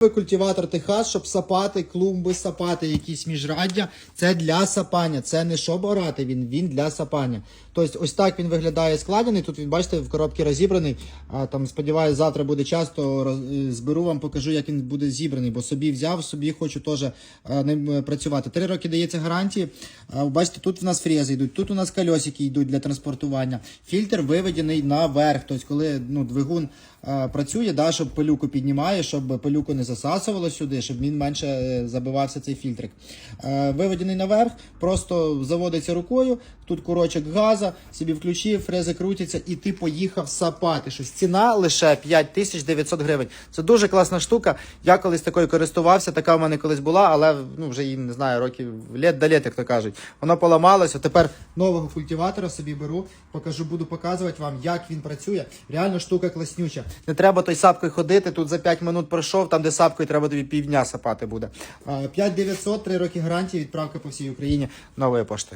Культиватор Техас, щоб сапати клумби, сапати якісь міжраддя. Це для сапання. Це не щоб орати, він, він для сапання. Тобто, ось так він виглядає складений. Тут він, бачите, в коробці розібраний. А там, сподіваюся, завтра буде час, то роз- е, зберу вам, покажу, як він буде зібраний, бо собі взяв, собі хочу теж е, ним е, працювати. Три роки дається гарантії. А, Бачите, тут в нас фрези йдуть, тут у нас кольосики йдуть для транспортування. Фільтр виведений наверх. Тобто, коли ну, двигун е, працює, да, щоб пилюку піднімає, щоб пилюку не засасувало сюди, щоб він менше е, забивався цей фільтрик. Е, Виведений наверх, просто заводиться рукою, тут курочок газа, собі включив, фрези крутяться, і ти поїхав сапати. Щось ціна лише 5900 гривень. Це дуже класна штука. Я колись такою користувався, така в мене колись була, але ну вже їй не знаю, років літ до як то кажуть. Воно поламалося. Тепер нового культиватора собі беру, покажу, буду показувати вам, як він працює. Реально штука класнюча. Не треба той сапкою ходити. Тут за 5 минут пройшов, там де сапкою треба тобі півдня сапати буде. А, 5900, 3 роки гарантії, відправка по всій Україні нової пошти.